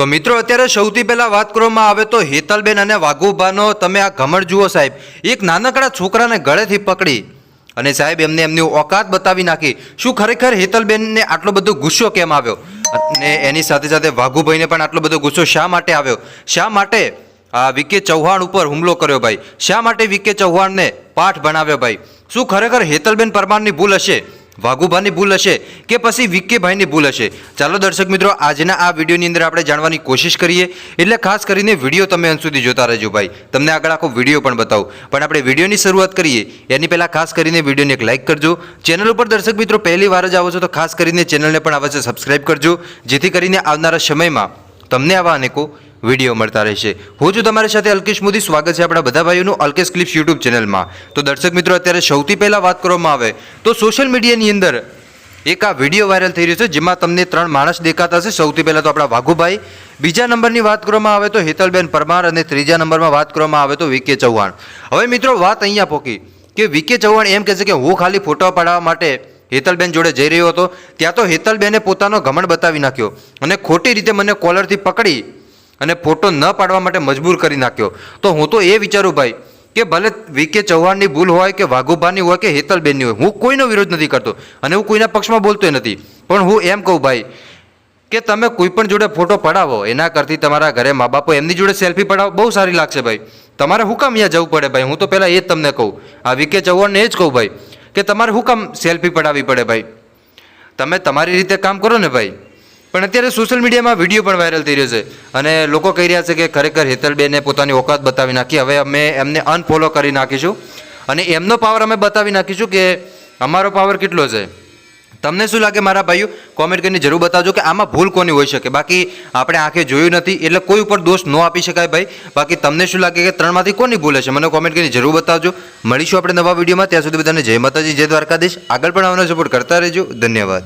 તો મિત્રો, અત્યારે સૌથી પહેલાં વાત કરવામાં આવે તો હેતલબેન અને વાઘુભાનો તમે આ ઘમંડ જુઓ સાહેબ. એક નાનકડા છોકરાને ગળેથી પકડી અને સાહેબ એમને એમની ઓકાત બતાવી નાખી. શું ખરેખર હેતલબેનને આટલો બધો ગુસ્સો કેમ આવ્યો? અને એની સાથે સાથે વાઘુભાઈને પણ આટલો બધો ગુસ્સો શા માટે આવ્યો? શા માટે આ વિકે ચૌહાણ ઉપર હુમલો કર્યો ભાઈ? શા માટે વિકે ચૌહાણને પાઠ ભણાવ્યો ભાઈ? શું ખરેખર હેતલબેન પરમારની ભૂલ હશે? વાઘુભાની ભૂલ હશે કે પછી વિકેભાઈની ભૂલ હશે? ચાલો દર્શક મિત્રો, આજના આ વિડીયોની અંદર આપણે જાણવાની કોશિશ કરીએ. એટલે ખાસ કરીને વીડિયો તમે અંત સુધી જોતા રહેજો ભાઈ. તમને આગળ આખો વીડિયો પણ બતાવું. પણ આપણે વિડીયોની શરૂઆત કરીએ. એની પહેલાં ખાસ કરીને વિડીયોને એક લાઇક કરજો. ચેનલ ઉપર દર્શક મિત્રો પહેલી વાર જ આવો છો તો ખાસ કરીને ચેનલને પણ અવશ્ય સબસ્ક્રાઇબ કરજો. જેથી કરીને આવનારા સમયમાં તમને આવા અનેકો વીડિયો મળતા રહેશે. હું છું તમારી સાથે અલ્કેશ મોદી. સ્વાગત છે આપણા બધા ભાઈઓનું અલ્કેશ ક્લિપ્સ યુટ્યુબ ચેનલમાં. તો દર્શક મિત્રો, અત્યારે સૌથી પહેલાં વાત કરવામાં આવે તો સોશિયલ મીડિયાની અંદર એક આ વીડિયો વાયરલ થઈ રહ્યો છે, જેમાં તમને ત્રણ માણસ દેખાતા હશે. સૌથી પહેલાં તો આપણા વાઘુભાઈ. બીજા નંબરની વાત કરવામાં આવે તો હેતલબેન પરમાર અને ત્રીજા નંબરમાં વાત કરવામાં આવે તો વીકે ચૌહાણ. હવે મિત્રો, વાત અહીંયા પોકી કે વિકે ચૌહાણ એમ કહે છે કે હું ખાલી ફોટો પાડવા માટે હેતલબેન જોડે જઈ રહ્યો હતો. ત્યાં તો હેતલબેને પોતાનો ઘમંડ બતાવી નાખ્યો અને ખોટી રીતે મને કોલરથી પકડી અને ફોટો ન પાડવા માટે મજબૂર કરી નાખ્યો. તો હું તો એ વિચારું ભાઈ, કે ભલે વીકે ચૌહાણની ભૂલ હોય કે વાઘુભાની હોય કે હેતલબેનની હોય, હું કોઈનો વિરોધ નથી કરતો અને હું કોઈના પક્ષમાં બોલતો નથી. પણ હું એમ કહું ભાઈ, કે તમે કોઈ પણ જોડે ફોટો પડાવો, એના કરતી તમારા ઘરે મા બાપો એમની જોડે સેલ્ફી પડાવો, બહુ સારી લાગશે ભાઈ. તમારે હું કામ અહીંયા જવું પડે ભાઈ? હું તો પહેલાં એ જ તમને કહું. આ વીકે ચૌહાણને એ જ કહું ભાઈ, કે તમારે શું કામ સેલ્ફી પડાવવી પડે ભાઈ? તમે તમારી રીતે કામ કરો ને ભાઈ. પણ અત્યારે સોશિયલ મીડિયામાં વીડિયો પણ વાયરલ થઈ રહ્યો છે. અને લોકો કહી રહ્યા છે કે ખરેખર હેતલબેને પોતાની ઓકાત બતાવી નાખી. હવે અમે એમને અનફોલો કરી નાખીશું. અને એમનો પાવર અમે બતાવી નાખીશું કે અમારો પાવર કેટલો છે. તમને શું લાગે મારા ભાઈઓ? કોમેન્ટ કરીને જરૂર બતાવજો કે આમાં ભૂલ કોની હોઈ શકે. બાકી આપણે આંખે જોયું નથી, એટલે કોઈ ઉપર દોષ ન આપી શકાય ભાઈ. બાકી તમને શું લાગે કે ત્રણમાંથી કોની ભૂલ હશે? મને કોમેન્ટ કરીને જરૂર બતાવજો. મળીશું આપણે નવા વિડીયોમાં ત્યાં સુધી બધાને જય માતાજી, જય દ્વારકાધીશ. આગળ પણ આવવાનો સપોર્ટ કરતા રહેજો. ધન્યવાદ.